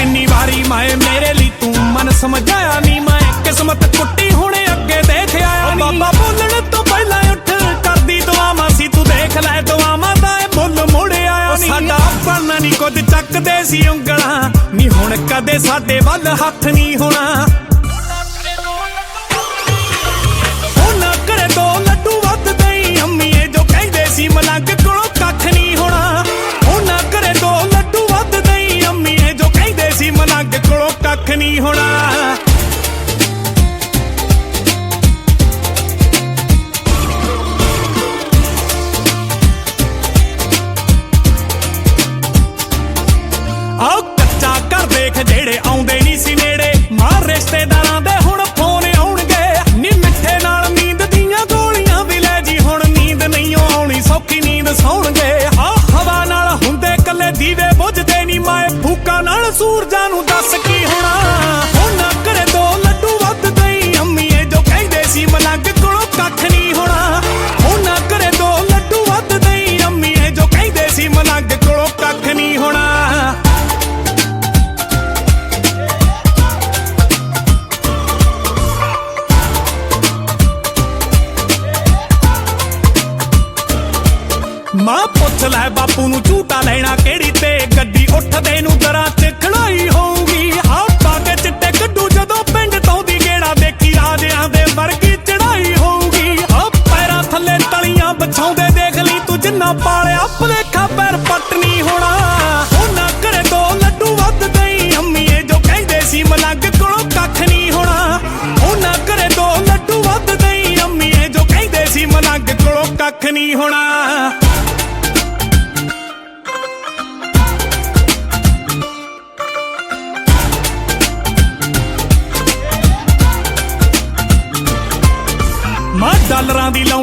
ਕਿੰਨੀ ਵਾਰੀ ਮੈਂ ਮੇਰੇ ਲਈ ਤੂੰ? ਮਨ ਸਮਝਾਇਆ ਨਹੀਂ ਮੈਂ ਕਿਸਮਤ ਕੁੱਟੀ ਹੁਣ ਅੱਗੇ ਦੇਖ ਆਇਆ ਨਹੀਂ ਬਾਬਾ ਬੋਲਣ ਤੋਂ ਪਹਿਲਾਂ ਉੱਠ ਕਰਦੀ ਦੁਆਵਾਂ ਸੀ। ਤੂੰ ਦੇਖ ਲੈ ਦੁਆਵਾਂ ਦਾ ਇਹ ਮੁੱਲ ਮੁੜ ਆਇਆ ਨਹੀਂ ਸਾਡਾ ਆਪਣਾ ਨਹੀਂ ਕੁਝ ਚੱਕਦੇ ਸੀ ਉਂਗਲਾਂ। ਨਹੀਂ ਹੁਣ ਕਦੇ ਸਾਡੇ ਵੱਲ ਹੱਥ ਨਹੀਂ ਹੋਣਾ। ਸੂਰਜਾਂ ਨੂੰ ਦੱਸ ਕੀ ਹੋਣਾ? ਹੁਣ ਨਾ ਕਰੇ ਦੋ ਲੱਡੂ ਵੱਧ ਗਈ ਅੰਮੀਏ ਜੋ ਕਹਿੰਦੇ ਸੀ ਮਲੰਗ ਕੋਲੋਂ ਕੱਖ ਨਹੀਂ ਹੋਣਾ। ਹੁਣ ਨਾ ਕਰੇ ਦੋ ਲੱਡੂ ਵੱਧ ਗਈ ਅੰਮੀਏ ਜੋ ਕਹਿੰਦੇ ਸੀ ਮਲੰਗ ਕੋਲੋਂ ਕੱਖ ਨਹੀਂ ਹੋਣਾ। ਮਾਂ ਪੁੱਛ ਲੈ ਬਾਪੂ ਨੂੰ ਝੂਟਾ ਲੈਣਾ ਕਿਹੜੀ ਤੇ, ਗੱਡੀ ਉੱਠਦੇ ਨੂੰ ਦਰਾਂ ਤੇ ਤੂੰ ਜਿੰਨਾ ਪਾਲਿਆ ਭਲੇਖਾ ਪੈਰ ਪੱਟ ਨਹੀਂ ਹੋਣਾ। ਉਹ ਨਾ ਕਰੇ ਦੋ ਲੱਡੂ ਵੱਧ ਗਈ ਅੰਮੀਏ ਜੋ ਕਹਿੰਦੇ ਸੀ ਮਲੰਗ ਕੋਲੋਂ ਕੱਖ ਨਹੀਂ ਹੋਣਾ। ਉਹ ਨਾ ਕਰੇ ਦੋ ਲੱਡੂ ਵੱਧ ਗਈ ਅੰਮੀਏ ਜੋ ਕਹਿੰਦੇ ਸੀ ਮਲੰਗ ਕੋਲੋਂ ਕੱਖ ਨਹੀਂ ਹੋਣਾ। ਮਾਂ ਡਾਲਰਾਂ ਦੀ ਲਾਉਂ